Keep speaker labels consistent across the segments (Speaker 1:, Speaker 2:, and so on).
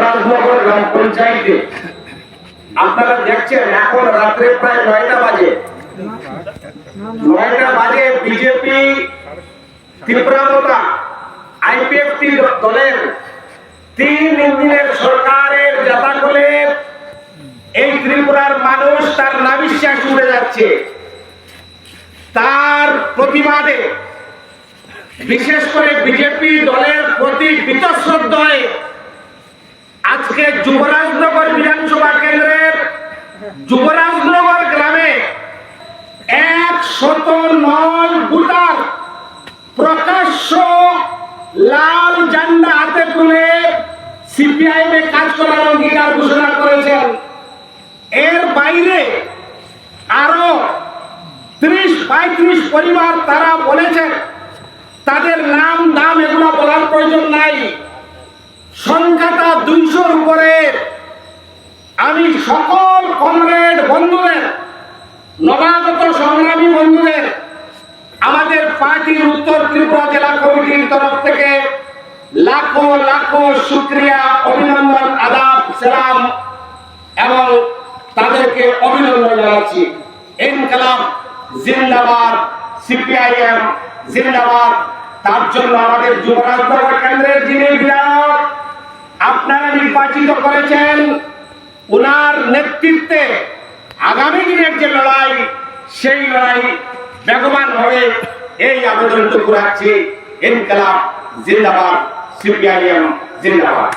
Speaker 1: গ্রাম পঞ্চায়েতে। আপনারা দেখছেন, এখন রাত্রে প্রায় নয়টা বাজে। নয়টা বাজে বিজেপি তীব্রতা আইপিএফটি দলের তিন ইঞ্জিনের সরকারের যাতাকলে এই ত্রিপুরার মানুষ তার নাবিশ্বাস উড়ে যাচ্ছে। তার প্রতিবাদে বিশেষ করে বিজেপি দলের প্রতি বীতশ্রদ্ধয়ে আজকে যুবরাজনগর বিধানসভা কেন্দ্রের যুবরাজনগর গ্রামে এক শত নয় ভোটার প্রকাশ্য লাল ঝান্ডা হাতে তুলে সিপিআইএম এ কাজ করার অঙ্গীকার ঘোষণা করেছেন। এর বাইরে আরও ত্রিশ পঁয়ত্রিশ পরিবার তারা বলেছেন, তাদের নাম, দাম এগুলো বলার প্রয়োজন নাই। সংখ্যাটা দুইশোর উপরে আমি সকল কমরেড বন্ধুদের, নবাগত সংগ্রামী বন্ধুদের, আমাদের পার্টির উত্তর ত্রিপুরা জেলা কমিটির তরফ থেকে লাখো লাখো শুক্রিয়া, অভিনন্দন, আদাব, সালাম এবং তাদেরকে অভিনন্দন জানাচ্ছি। ইনকালাব জিন্দাবাদ, সিপিআইএম জিন্দাবাদ, তার জন্য আমাদের যুবরাজনগর কেন্দ্রের যিনি বিধায়ক আপনারা নির্বাচিত করেছেন ওনার নেতৃত্বে আগামী দিনের যে লড়াই, সেই লড়াই বেগবান হবে। এই আবেদনটুকু রাখছি। ইনকালাব জিন্দাবাদ, সিপিআইএম জিন্দাবাদ।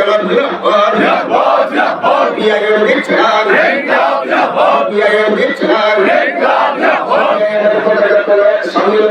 Speaker 2: কালাম জিন্দাবাদ। বিআইএম জিন্দাবাদ বিআইএম জিন্দাবাদ সামিল